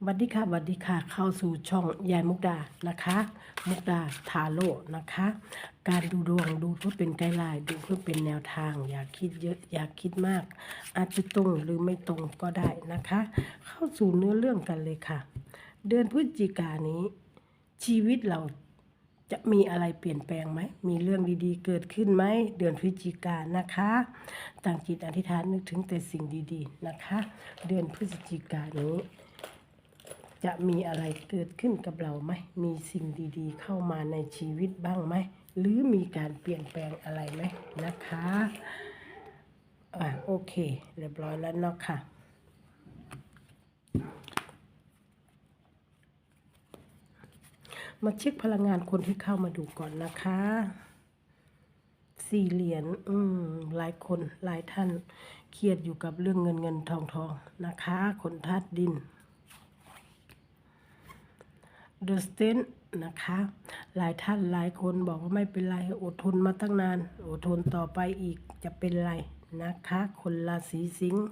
สวัสดีค่ะสวัสดีค่ะ เข้าสู่ช่องยายมุกดานะคะ มุกดาทาโร่นะคะ การดูดวงดูเพื่อเป็นไกด์ไลน์ดูเพื่อเป็นแนวทาง อย่าคิดเยอะอย่าคิดมาก อาจจะตรงหรือไม่ตรงก็ได้นะคะ เข้าสู่เนื้อเรื่องกันเลยค่ะ เดือนพฤศจิกายนนี้ ชีวิตเราจะมีอะไรเปลี่ยนแปลงไหม มีเรื่องดีๆ เกิดขึ้นไหม เดือนพฤศจิกายนนะคะตั้งจิตอธิษฐานนึกถึงแต่สิ่งดีๆนะคะ เดือนพฤศจิกายนนี้ จะมีอะไรเกิดขึ้นกับเราไหม มีสิ่งดีๆ เข้ามาในชีวิตบ้างไหม หรือมีการเปลี่ยนแปลงอะไรไหมนะคะอ่าโอเค เรียบร้อยแล้วเนาะค่ะมาเช็คพลังงานคนที่เข้ามาดูก่อนนะคะ สี่เหรียญ อืม หลายคน หลายท่าน เครียดอยู่กับเรื่องเงินเงินทองทองนะคะ คนธาตุดิน เดอะสเตนนะคะ หลายท่านหลายคนบอกว่าไม่เป็นไร อดทนมาตั้งนาน อดทนต่อไปอีกจะเป็นไรนะคะ คนราศีสิงห์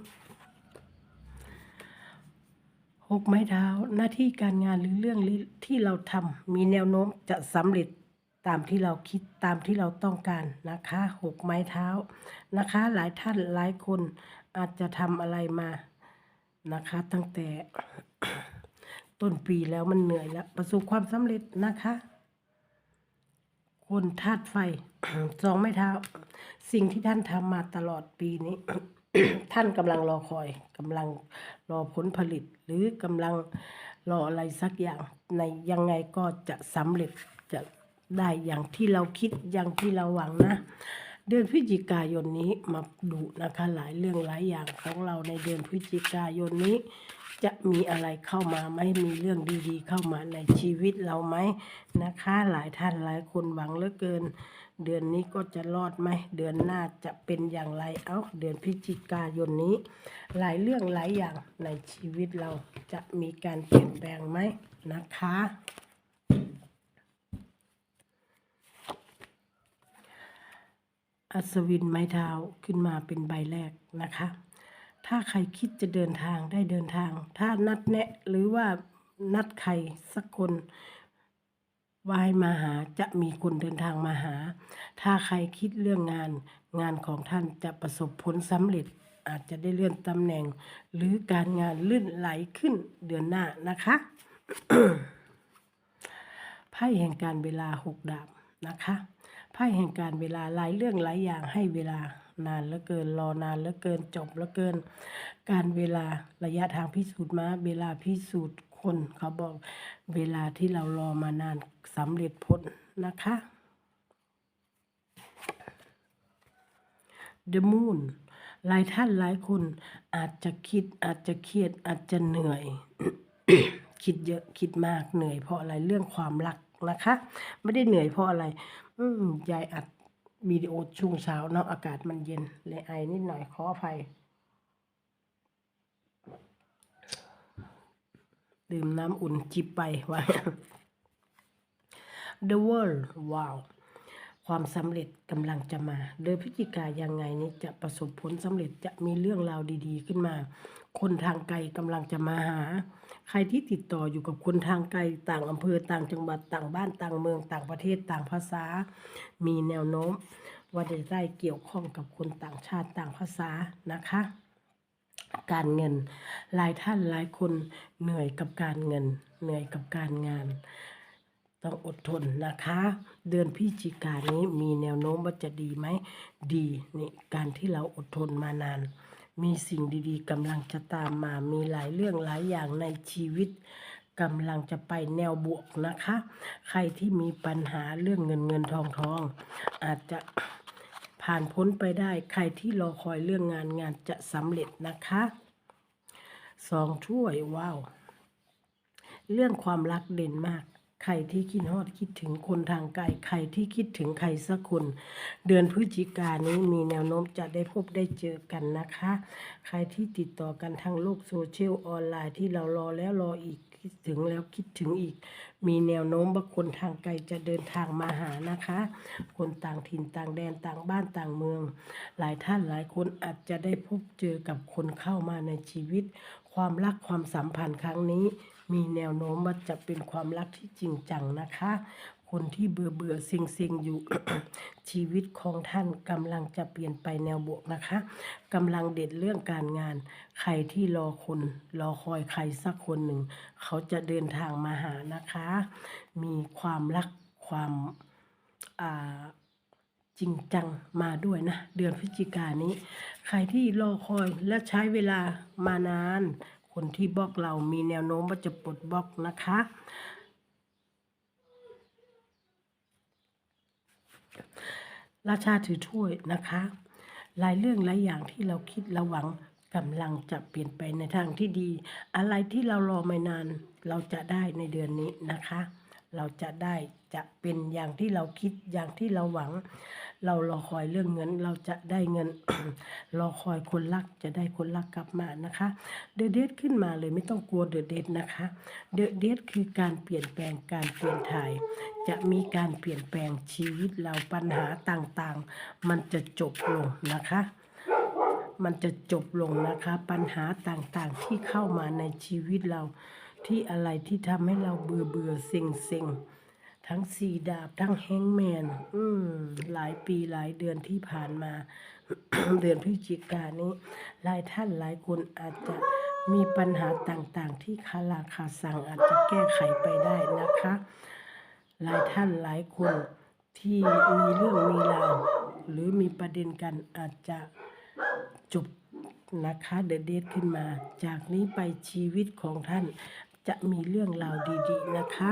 หกไม้เท้าหน้าที่การงานหรือเรื่องที่เราทำมีแนวโน้มจะสำเร็จตามที่เราคิดตามที่เราต้องการนะคะหกไม้เท้านะคะ หลายท่านหลายคนอาจจะทำอะไรมานะคะ ตั้งแต่ ต้นปีแล้วมันเหนื่อยแล้ว ประสบความสำเร็จนะคะ คนธาตุไฟสองไม้เท้า สิ่งที่ท่านทำมาตลอดปีนี้ ท่านกำลังรอคอยกำลังรอผลผลิต หรือกำลังรออะไรสักอย่างในยังไงก็จะสำเร็จจะได้อย่างที่เราคิดอย่างที่เราหวังนะ เดือนพฤศจิกายนนี้มาดูนะคะหลายเรื่องหลายอย่างของเราในเดือนพฤศจิกายนนี้ จะมีอะไรเข้ามาไหมมีเรื่องดีๆ เข้ามาในชีวิตเราไหมนะคะ หลายท่านหลายคนหวังเหลือเกิน เดือนนี้ก็จะรอดไหมเดือนหน้าจะเป็นอย่างไรเอ้าเดือนพฤศจิกายนนี้ หลายเรื่องหลายอย่างในชีวิตเราจะมีการเปลี่ยนแปลงไหมนะคะ อัศวินไม้เท้าขึ้นมาเป็นใบแรกนะคะ ถ้าใครคิดจะเดินทางได้เดินทาง ถ้านัดแนะหรือว่านัดใครสักคนวาให้มาหาจะมีคนเดินทางมาหา ถ้าใครคิดเรื่องงาน งานของท่านจะประสบผลสำเร็จ อาจจะได้เลื่อนตำแหน่ง หรือการงานลื่นไหลขึ้นเดือนหน้านะคะไพ่แห่งการเวลาหกดาบนะคะ ไพ่แห่งการเวลาหลายเรื่องหลายอย่างให้เวลานานเหลือเกินรอนานเหลือเกินจบเหลือเกิน การเวลาระยะทางพิสูจน์มาเวลาพิสูจน์คนเขาบอกเวลาที่เรารอมานานสำเร็จผลนะคะ The Moon หลายท่านหลายคนอาจจะคิดอาจจะเครียดอาจจะเหนื่อย คิดเยอะคิดมากเหนื่อยเพราะอะไรเรื่องความรัก นะคะ ไม่ได้เหนื่อยเพราะอะไร อืมยายอัดวิดีโอช่วงเช้าเนาะอากาศมันเย็นเลยไอนิดหน่อยขออภัยดื่มน้ำอุ่นจิบไปว่า The World ว้าวความสำเร็จกำลังจะมา โดยพฤศจิกายังไงนี้จะประสบผลสำเร็จจะมีเรื่องราวดี ๆ ขึ้นมา คนทางไกลกำลังจะมาหา ใครที่ติดต่ออยู่กับคนทางไกลต่างอำเภอต่างจังหวัดต่างบ้านต่างเมืองต่างประเทศต่างภาษา มีแนวโน้ม ว่าจะได้เกี่ยวข้องกับคนต่างชาติต่างภาษานะคะ การเงินหลายท่านหลายคนเหนื่อยกับการเงิน เหนื่อยกับการงาน ต้องอดทนนะคะ เดือนพฤศจิกายนนี้มีแนวโน้มว่าจะดีไหมดีนี่การที่เราอดทนมานาน มีสิ่งดีๆกำลังจะตามมา มีหลายเรื่องหลายอย่างในชีวิตกำลังจะไปแนวบวกนะคะ ใครที่มีปัญหาเรื่องเงินเงินทองทอง อาจจะผ่านพ้นไปได้ ใครที่รอคอยเรื่องงานงานจะสำเร็จนะคะสองถ้วยว้าว เรื่องความรักเด่นมาก ใครที่คิดฮอดคิดถึงคนทางไกลใครที่คิดถึงใครสักคน เดือนพฤศจิกายนนี้มีแนวโน้มจะได้พบได้เจอกันนะคะ ใครที่ติดต่อกันทางโลกโซเชียลออนไลน์ที่เรารอแล้วรออีกคิดถึงแล้วคิดถึงอีก มีแนวโน้มว่าคนทางไกลจะเดินทางมาหานะคะ คนต่างถิ่นต่างแดนต่างบ้านต่างเมือง หลายท่านหลายคนอาจจะได้พบเจอกับคนเข้ามาในชีวิตคความรักความสัมพันธ์ครั้งนี้ มีแนวโน้มว่าจะเป็นความรักที่จริงจังนะคะ คนที่เบื่อเบื่อๆซิงซิงอยู่ ชีวิตของท่านกำลังจะเปลี่ยนไปแนวบวกนะคะกำลังเด็ดเรื่องการงาน ใครที่รอคน รอคอยใครสักคนหนึ่ง เขาจะเดินทางมาหานะคะ มีความรักความอ่าจริงจังมาด้วยนะ เดือนพฤศจิกายนนี้ ใครที่รอคอยและใช้เวลามานาน คนที่บล็อกเรามีแนวโน้มว่าจะปลดบล็อกนะคะราชาถือถ้วยนะคะ หลายเรื่องหลายอย่างที่เราคิดเราหวังกำลังจะเปลี่ยนไปในทางที่ดี อะไรที่เรารอไม่นานเราจะได้ในเดือนนี้นะคะ เราจะได้จะเป็นอย่างที่เราคิดอย่างที่เราหวัง เรารอคอยเรื่องเงิน เราจะได้เงิน รอคอยคนรักจะได้คนรักกลับมานะคะ เดอะเดทขึ้นมาเลยไม่ต้องกลัวเดอะเดทนะคะเดอะเดทคือการเปลี่ยนแปลงการเปลี่ยนถ่าย จะมีการเปลี่ยนแปลงชีวิตเราปัญหาต่างๆ มันจะจบลงนะคะมันจะจบลงนะคะ ปัญหาต่างๆที่เข้ามาในชีวิตเรา ที่อะไรที่ทำให้เราเบื่อเบื่อเซ็งเซ็งทั้งสีดาบทั้งแฮงแมน อืม หลายปีหลายเดือนที่ผ่านมา เดือนพฤศจิกายนนี้ หลายท่านหลายคนอาจจะมีปัญหาต่างๆ ที่คาราคาสั่งอาจจะแก้ไขไปได้นะคะ หลายท่านหลายคนที่มีเรื่องมีราวหรือมีประเด็นกันอาจจะจบนะคะเด e d เด e ขึ้นมา จากนี้ไปชีวิตของท่าน จะมีเรื่องราวดีๆนะคะ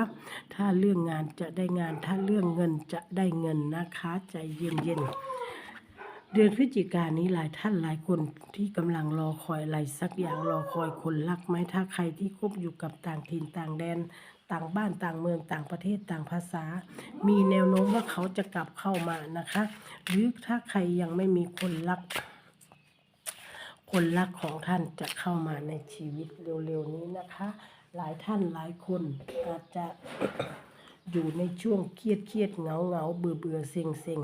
ถ้าเรื่องงานจะได้งาน ถ้าเรื่องเงินจะได้เงินนะคะ ใจเย็นๆ เดือนพฤศจิกายนนี้หลายท่านหลายคนที่กำลังรอคอยอะไรสักอย่างรอคอยคนรักไหมถ้าใครที่คบอยู่กับต่างถิ่นต่างแดนต่างบ้านต่างเมืองต่างประเทศต่างภาษา มีแนวโน้มว่าเขาจะกลับเข้ามานะคะ หรือถ้าใครยังไม่มีคนรัก คนรักของท่านจะเข้ามาในชีวิตเร็วๆนี้นะคะ หลายท่านหลายคนอาจจะอยู่ในช่วงเครียดเครียดเหงาเหงาเบื่อเบื่อเซ็งเซ็ง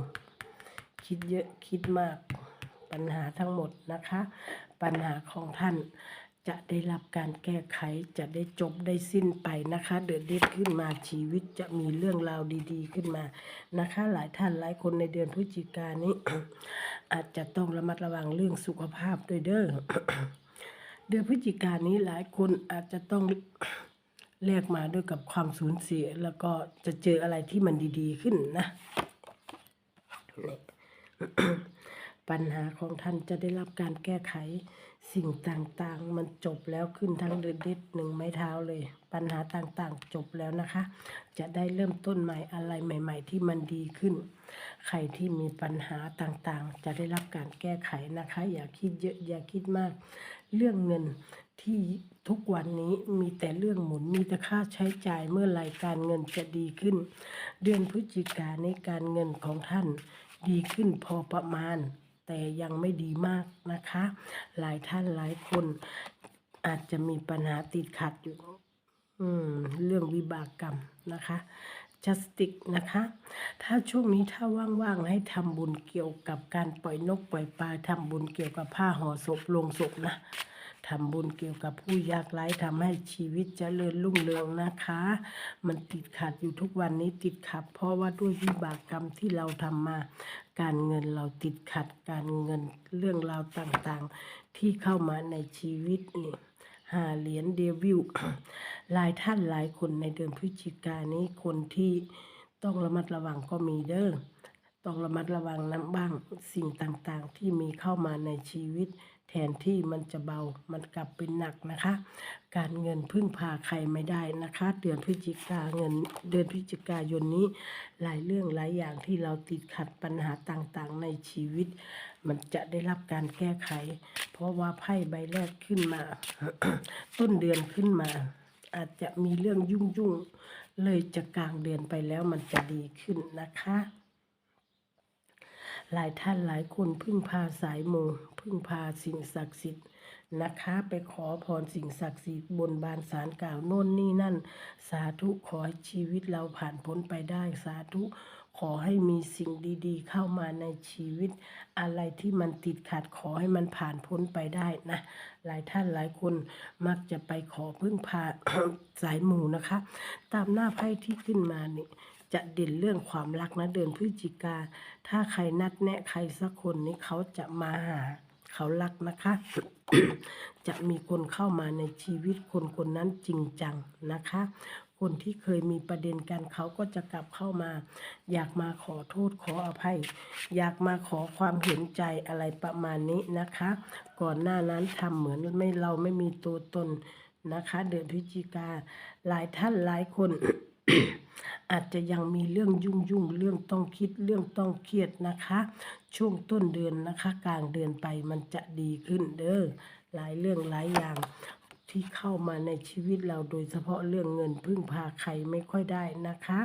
คิดเยอะคิดมากปัญหาทั้งหมดนะคะ ปัญหาของท่านจะได้รับการแก้ไขจะได้จบได้สิ้นไปนะคะ เดือดเด็ดขึ้นมาชีวิตจะมีเรื่องราวดี ๆ ขึ้นมานะคะ หลายท่านหลายคนในเดือนพฤศจิกายนนี้ อาจจะต้องระมัดระวังเรื่องสุขภาพด้วยเด้อ เดือนพฤศจิกายนนี้หลายคนอาจจะต้องแลกมาด้วยกับความสูญเสีย แล้วก็จะเจออะไรที่มันดี ๆ ขึ้นนะ ปัญหาของท่านจะได้รับการแก้ไขสิ่งต่างๆ มันจบแล้วขึ้นทั้งเดือนเด็ดหนึ่งไม้เท้าเลย ปัญหาต่างๆ จบแล้วนะคะ จะได้เริ่มต้นใหม่อะไรใหม่ ๆ ที่มันดีขึ้น ใครที่มีปัญหาต่างๆ จะได้รับการแก้ไขนะคะ อย่าคิดเยอะอย่าคิดมาก เรื่องเงินที่ทุกวันนี้มีแต่เรื่องหมุนมีแต่ค่าใช้จ่ายเมื่อไรการเงินจะดีขึ้น เดือนพฤศจิกาในการเงินของท่านดีขึ้นพอประมาณ แต่ยังไม่ดีมากนะคะ หลายท่านหลายคนอาจจะมีปัญหาติดขัดอยู่เรื่องวิบากกรรมนะคะ จัสติกนะคะ ถ้าช่วงนี้ถ้าว่างๆให้ทำบุญเกี่ยวกับการปล่อยนกปล่อยปลาทำบุญเกี่ยวกับผ้าห่อศพลงศพนะทำบุญเกี่ยวกับผู้ยากไร้ทำให้ชีวิตเจริญรุ่งเรืองนะคะ มันติดขัดอยู่ทุกวันนี้ติดขัด เพราะว่าด้วยวิบากกรรมที่เราทำมา การเงินเราติดขัดการเงินเรื่องราวต่างๆ ที่เข้ามาในชีวิตนี่ หาเหรียญเดวิลหลายท่านหลายคนในเดือนพฤศจิกายนนี้คนที่ต้องระมัดระวังก็มีเด้อต้องระมัดระวังน้ำบ้างสิ่งต่างๆ ที่มีเข้ามาในชีวิต แทนที่มันจะเบา มันกลับเป็นหนักนะคะ การเงินพึ่งพาใครไม่ได้นะคะ เดือนพฤศจิกาเงิน เดือนพฤศจิกายนนี้ หลายเรื่องหลายอย่างที่เราติดขัดปัญหาต่างๆ ในชีวิต มันจะได้รับการแก้ไข เพราะว่าไพ่ใบแรกขึ้นมา ต้นเดือนขึ้นมา อาจจะมีเรื่องยุ่งๆ เลยจะกลางเดือนไปแล้วมันจะดีขึ้นนะคะ หลายท่านหลายคนพึ่งพาสายมูพึ่งพาสิ่งศักดิ์สิทธิ์นะคะ ไปขอพรสิ่งศักดิ์สิทธิ์บนบานสารกล่าวโน่นนี่นั่น สาธุขอให้ชีวิตเราผ่านพ้นไปได้สาธุขอให้มีสิ่งดีๆ เข้ามาในชีวิต อะไรที่มันติดขัดขอให้มันผ่านพ้นไปได้นะ หลายท่านหลายคนมักจะไปขอพึ่งพาสายหมู่นะคะ ตามหน้าไพ่ที่ขึ้นมานี่ จะเด่นเรื่องความรักนะเดือนพฤศจิกา ถ้าใครนัดแนะใครสักคนนี้เขาจะมาหาเขารักนะคะ จะมีคนเข้ามาในชีวิตคนคนนั้นจริงจังนะคะ คนที่เคยมีประเด็นกันเขาก็จะกลับเข้ามา อยากมาขอโทษขออภัย อยากมาขอความเห็นใจอะไรประมาณนี้นะคะ ก่อนหน้านั้นทำเหมือนไม่เราไม่มีตัวตนนะคะ เดือนพฤศจิกาหลายท่านหลายคน อาจจะยังมีเรื่องยุ่งยุ่งเรื่องต้องคิดเรื่องต้องเครียดนะคะ ช่วงต้นเดือนนะคะ กลางเดือนไปมันจะดีขึ้นเด้อหลายเรื่องหลายอย่างที่เข้ามาในชีวิตเราโดยเฉพาะเรื่องเงินพึ่งพาใครไม่ค่อยได้นะคะ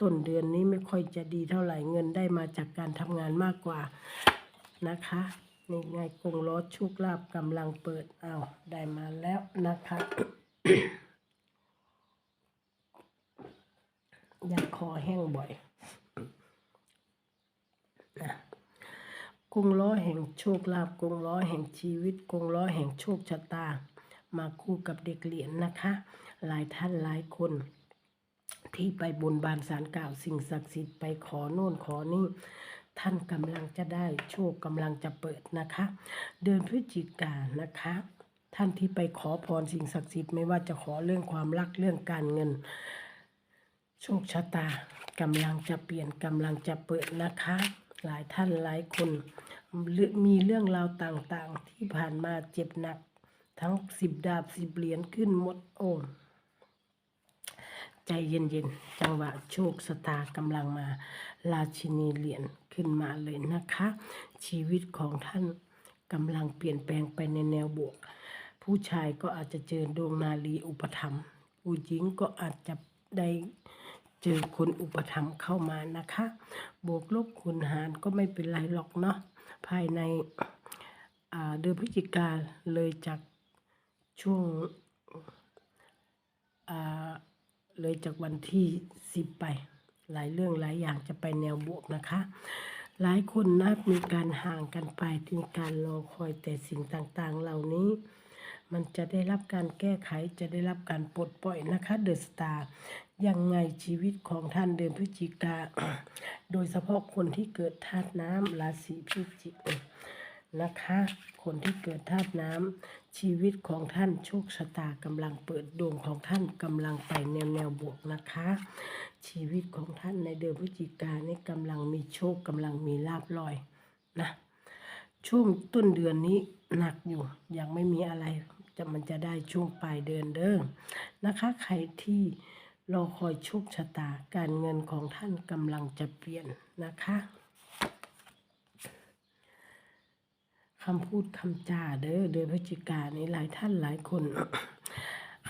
ต้นเดือนนี้ไม่ค่อยจะดีเท่าไหร่เงินได้มาจากการทำงานมากกว่านะคะนี่ไงกงล้อชุกลาบกำลังเปิดเอาวได้มาแล้วนะคะ อ ยากคอแห้งบ่อยนะกงล้อแห่งโชคลาภกงล้อแห่งชีวิตกงล้อแห่งโชคชะตา มาคู่กับเด็กเหรียญนะคะ หลายท่านหลายคน ที่ไปบนบานสารกล่าวสิ่งศักดิ์สิทธิ์ไปขอโน่นขอนี่ท่านกำลังจะได้โชคกำลังจะเปิดนะคะ เดือนพฤศจิกายนนะคะ ท่านที่ไปขอพรสิ่งศักดิ์สิทธิ์ไม่ว่าจะขอเรื่องความรักเรื่องการเงิน โชคชะตากำลังจะเปลี่ยนกำลังจะเปิดนะคะ หลายท่านหลายคนเรื่อมีเรื่องราวต่างๆ ที่ผ่านมาเจ็บหนัก ทั้งสิบดาบสิบเหรียญขึ้นหมดโอ้ใจเย็นๆ จังหวะโชคชะตากำลังมา ราชินีเหรียญขึ้นมาเลยนะคะ ชีวิตของท่านกำลังเปลี่ยนแปลงไปในแนวบวก ผู้ชายก็อาจจะเจอดวงนารีอุปถัมผู้หญิงก็อาจจะได้ เจอคนอุปถัมภ์เข้ามานะคะ บวกลบคูณหารก็ไม่เป็นไรหรอกเนาะภายในเดือนพฤศจิกาเลยจากช่วงเลยจากวันที่สิบไป หลายเรื่องหลายอย่างจะไปแนวบวกนะคะ หลายคนนะมีการห่างกันไปมีการรอคอยแต่สิ่งต่างๆ เหล่านี้มันจะได้รับการแก้ไขจะได้รับการปลดปล่อยนะคะเดอะสตาร์ ยังไงชีวิตของท่านเดือนพฤศจิกา โดยเฉพาะคนที่เกิดธาตุน้ำราศีพิจิกนะคะ คนที่เกิดธาตุน้ำชีวิตของท่านโชคชะตากำลังเปิดดวงของท่านกำลังไปแนวแนวบวกนะคะ ชีวิตของท่านในเดือนพฤศจิกานี่กำลังมีโชคกำลังมีลาบลอยนะช่วงต้นเดือนนี้หนักอยู่ยังไม่มีอะไรจะมันจะได้ช่วงปลายเดือนเด้อนะคะ ใครที่ รอคอยโชคชะตาการเงินของท่านกำลังจะเปลี่ยนนะคะคำพูดคำจาเด้อเดือนพฤศจิกายนนี้หลายท่านหลายคน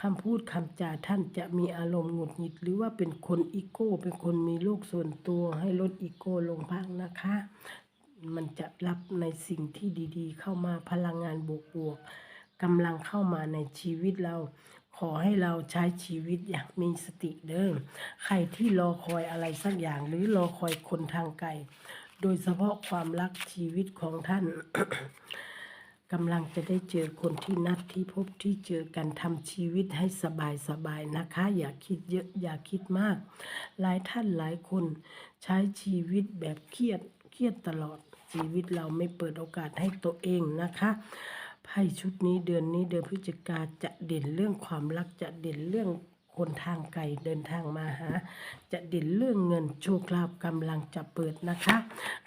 คำพูดคำจาท่านจะมีอารมณ์หงุดหงิด หรือว่าเป็นคนอีโก้ เป็นคนมีโลกส่วนตัวให้ลดอีโก้ลงบ้างนะคะ มันจะรับในสิ่งที่ดี ๆ เข้ามาพลังงานบวกๆกำลังเข้ามาในชีวิตเรา ขอให้เราใช้ชีวิตอย่างมีสติเด้อใครที่รอคอยอะไรสักอย่างหรือรอคอยคนทางไกล โดยเฉพาะความรักชีวิตของท่านกำลังจะได้เจอคนที่นัดที่พบที่เจอกันทำชีวิตให้สบายสบายนะคะ อย่าคิดเยอะอย่าคิดมาก หลายท่านหลายคนใช้ชีวิตแบบเครียดเครียดตลอดชีวิตเราไม่เปิดโอกาสให้ตัวเองนะคะ ไพ่ชุดนี้เดือนนี้เดือนพฤศจิกาจะเด่นเรื่องความรักจะเด่นเรื่องคนทางไกลเดินทางมาหา จะเด่นเรื่องเงินโชคลาภกำลังจะเปิดนะคะ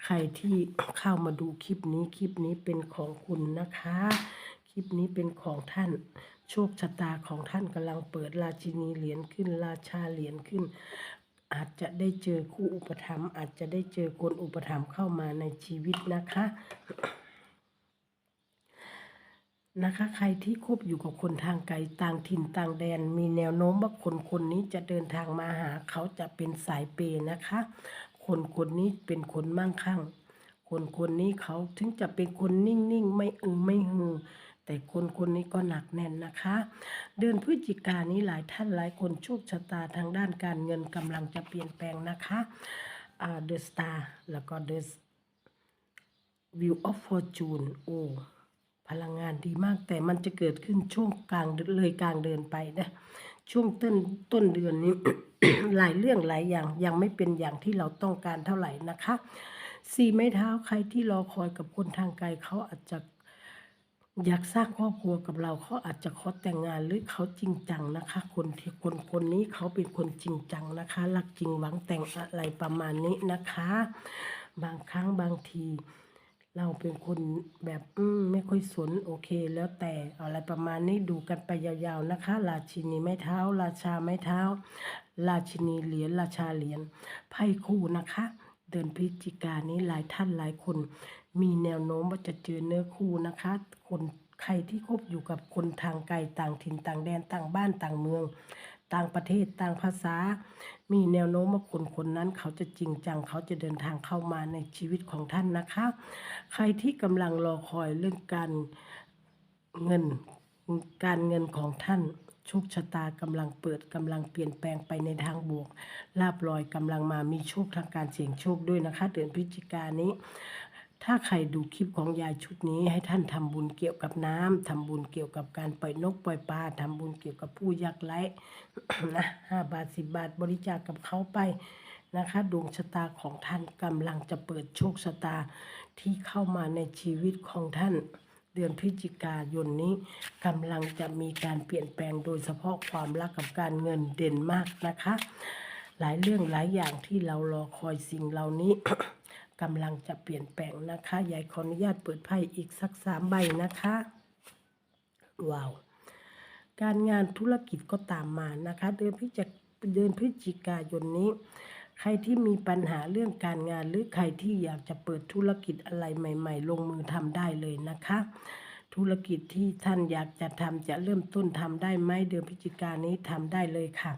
ใครที่เข้ามาดูคลิปนี้คลิปนี้เป็นของคุณนะคะ คลิปนี้เป็นของท่าน โชคชะตาของท่านกำลังเปิดราชินีเหรียญขึ้นราชาเหรียญขึ้น อาจจะได้เจอคู่อุปถัมภ์อาจจะได้เจอคนอุปถัมภ์เข้ามาในชีวิตนะคะ นะคะ ใครที่คบอยู่กับคนทางไกลต่างถิ่นต่างแดน มีแนวโน้มว่าคนคนนี้จะเดินทางมาหา เขาจะเป็นสายเปย์นะคะ คนคนนี้เป็นคนมั่งคั่ง คนคนนี้เขาถึงจะเป็นคนนิ่งๆ ไม่อึงไม่ฮือแต่คนคนนี้ก็หนักแน่นนะคะ เดือนพฤศจิกานี้หลายท่านหลายคนโชคชะตาทางด้านการเงินกำลังจะเปลี่ยนแปลงนะคะอ่า The Star แล้วก็ The View of Fortune โอ พลังงานดีมาก แต่มันจะเกิดขึ้นช่วงกลางเลยกลางเดือนไปนะ ช่วงต้นต้นเดือนนี้ หลายเรื่องหลายอย่างยังไม่เป็นอย่างที่เราต้องการเท่าไหร่นะคะสี่ไม้เท้าใครที่รอคอยกับคนทางไกลเขาอาจจะอยากสร้างครอบครัวกับเราเขาอาจจะขอแต่งงานหรือเขาจริงจังนะคะ คนที่คนคนนี้เขาเป็นคนจริงจังนะคะรักจริงหวังแต่งอะไรประมาณนี้นะคะ บางครั้งบางที เราเป็นคนแบบอืมไม่ค่อยสนโอเค แล้วแต่อะไรประมาณนี้ดูกันไปยาวๆนะคะ ราชินีไม้เท้า ราชาไม้เท้า ราชินีเหรียญราชาเหรียญไพ่คู่นะคะ เดือนพฤศจิกานนี้หลายท่านหลายคน มีแนวโน้มว่าจะเจอเนื้อคู่นะคะ คนใครที่คบอยู่กับคนทางไกลต่างถิ่นต่างแดนต่างบ้านต่างเมือง ต่างประเทศต่างภาษา มีแนวโน้มว่าคนคนนั้น เขาจะจริงจังเขาจะเดินทางเข้ามาในชีวิตของท่านนะคะ ใครที่กำลังรอคอยเรื่องการเงินการเงินของท่านโชคชะตากำลังเปิดกำลังเปลี่ยนแปลงไปในทางบวกลาบลอยกำลังมามีโชคทางการเสี่ยงโชคด้วยนะคะ เดือนพฤศจิกายนนี้ ถ้าใครดูคลิปของยายชุดนี้ให้ท่านทำบุญเกี่ยวกับน้ำทำบุญเกี่ยวกับการปล่อยนกปล่อยปลาทำบุญเกี่ยวกับผู้ยากไร้นะห้าบาทสิบบาทบริจาคกับเขาไปนะคะดวงชะตาของท่านกำลังจะเปิดโชคชะตาที่เข้ามาในชีวิตของท่านเดือนพฤศจิกายนนี้กำลังจะมีการเปลี่ยนแปลงโดยเฉพาะความรักกับการเงินเด่นมากนะคะ หลายเรื่องหลายอย่างที่เรารอคอยสิ่งเหล่านี้ กำลังจะเปลี่ยนแปลงนะคะยายขออนุญาตเปิดไพ่อีกสักสามใบนะคะว้าวการงานธุรกิจก็ตามมานะคะ เดือนพฤศจิเดือนพฤศจิกายนนี้ ใครที่มีปัญหาเรื่องการงานหรือใครที่อยากจะเปิดธุรกิจอะไรใหม่ ๆ ลงมือทำได้เลยนะคะ ธุรกิจที่ท่านอยากจะทำจะเริ่มต้นทำได้ไหมเดือนพฤศจิกายนนี้ทำได้เลยค่ะ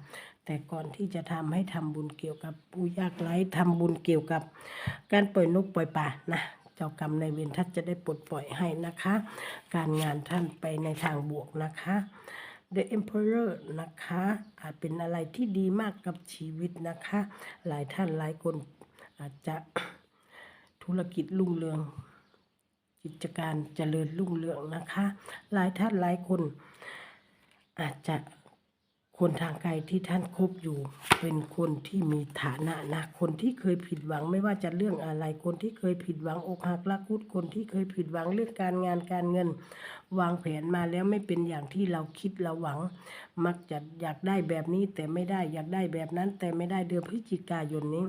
แต่ก่อนที่จะทำให้ทำบุญเกี่ยวกับผู้ยากไร้ทำบุญเกี่ยวกับ การปล่อยนกปล่อยปลานะเจ้ากรรมในเวรท่านจะได้ปลดปล่อยให้นะคะ การงานท่านไปในทางบวกนะคะ The Emperor นะคะอาจเป็นอะไรที่ดีมากกับชีวิตนะคะ หลายท่านหลายคนอาจจะธุรกิจรุ่งเรือง กิจการเจริญรุ่งเรืองนะคะ หลายท่านหลายคนอาจจะ คนทางไกลที่ท่านคบอยู่ เป็นคนที่มีฐานะนะ คนที่เคยผิดหวังไม่ว่าจะเรื่องอะไร คนที่เคยผิดหวังอกหักรักคุดคนที่เคยผิดหวังเรื่องการงานการเงิน วางแผนมาแล้วไม่เป็นอย่างที่เราคิดเราหวัง มักจะอยากได้แบบนี้แต่ไม่ได้อยากได้แบบนั้น แต่ไม่ได้เดือนพฤศจิกายนนี้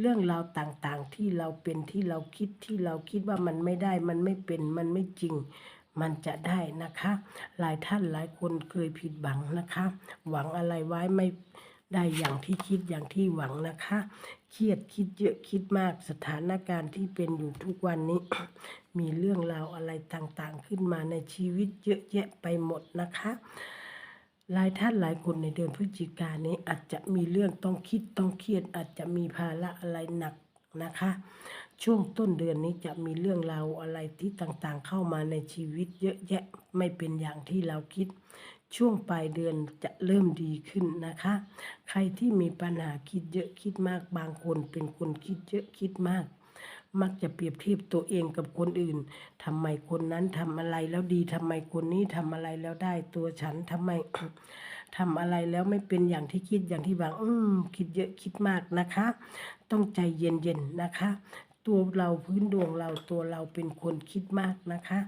เรื่องราวต่างๆที่เราเป็นที่เราคิดที่เราคิดว่ามันไม่ได้มันไม่เป็นมันไม่จริง มันจะได้นะคะ หลายท่านหลายคนเคยผิดหวังนะคะ หวังอะไรไว้ไม่ได้อย่างที่คิดอย่างที่หวังนะคะ เครียดคิดเยอะคิดมากสถานการณ์ที่เป็นอยู่ทุกวันนี้ มีเรื่องราวอะไรต่างๆ ขึ้นมาในชีวิตเยอะแยะไปหมดนะคะหลายท่านหลายคนในเดือนพฤศจิกายนนี้อาจจะมีเรื่องต้องคิดต้องเครียดอาจจะมีภาระอะไรหนักนะคะ ช่วงต้นเดือนนี้จะมีเรื่องราวอะไรที่ต่างๆ เข้ามาในชีวิตเยอะแยะไม่เป็นอย่างที่เราคิด ช่วงปลายเดือนจะเริ่มดีขึ้นนะคะ ใครที่มีปัญหาคิดเยอะคิดมากบางคนเป็นคนคิดเยอะคิดมาก มักจะเปรียบเทียบตัวเองกับคนอื่นทำไมคนนั้นทำอะไรแล้วดีทำไมคนนี้ทำอะไรแล้วได้ตัวฉันทำไมทำอะไรแล้วไม่เป็นอย่างที่คิดอย่างที่หวังอืมคิดเยอะคิดมากนะคะ ต้องใจเย็นๆนะคะ ตัวเราพื้นดวงเราตัวเราเป็นคนคิดมากนะคะ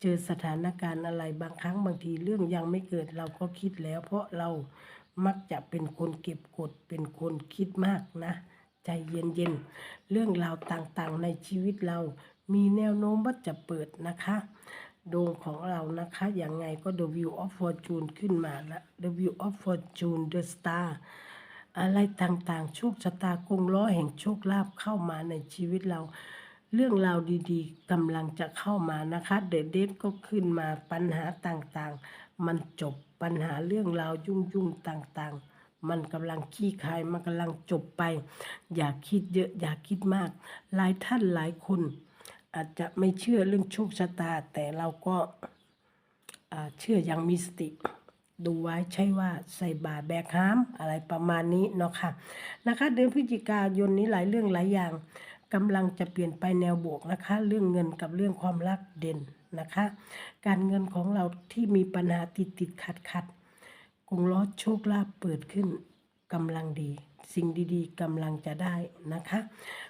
เจอสถานการณ์อะไรบางครั้งบางทีเรื่องยังไม่เกิดเราก็คิดแล้ว เพราะเรามักจะเป็นคนเก็บกดเป็นคนคิดมากนะ ใจเย็นๆ เรื่องราวต่างๆในชีวิตเรา มีแนวโน้มว่าจะเปิดนะคะดวงของเรานะคะอย่างไงก็ The View of Fortune ขึ้นมาละ The View of Fortune The Star อะไรต่างๆ โชคชะตากงล้อแห่งโชคลาภเข้ามาในชีวิตเรา เรื่องราวดีๆกำลังจะเข้ามานะคะ เด e เดทก็ขึ้นมาปัญหาต่างๆ มันจบปัญหาเรื่องราวยุ่งๆต่างๆมันกำลังขี้คายมันกำลังจบไป อย่าคิดเยอะอย่าคิดมาก หลายท่านหลายคน อาจจะไม่เชื่อเรื่องโชคชะตา แต่เราก็เชื่ออย่างมีสติ ดูไว้ใช่ว่าใส่บาแบกหามอะไรประมาณนี้เนาะค่ะนะคะ เดือนพฤศจิกายนนี้หลายเรื่องหลายอย่างกำลังจะเปลี่ยนไปแนวบวกนะคะ เรื่องเงินกับเรื่องความรักเด่นนะคะ การเงินของเราที่มีปัญหาติดติดขัดขัดกงล้อโชคลาภเปิดขึ้นกำลังดี สิ่งดีๆกำลังจะได้นะคะ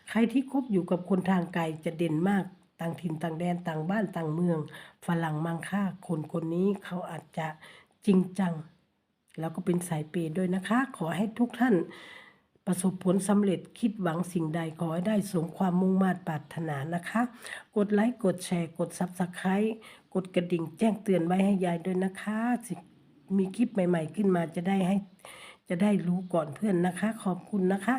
ใครที่คบอยู่กับคนทางไกลจะเด่นมากต่างถิ่นต่างแดนต่างบ้านต่างเมือง ฝรั่งมังค่าคนคนนี้เขาอาจจะ จริงจัง แล้วก็เป็นสายเปย์ด้วยนะคะ ขอให้ทุกท่านประสบผลสำเร็จคิดหวังสิ่งใดขอให้ได้สมความมุ่งมา่ปรารถนานะคะ กดไลค์กดแชร์กดซับสไครต์กดกระดิ่งแจ้งเตือนไว้ให้ยายด้วยนะคะมีคลิปใหม่ ๆ ขึ้นมาจะได้ให้จะได้รู้ก่อนเพื่อนนะคะ ขอบคุณนะคะ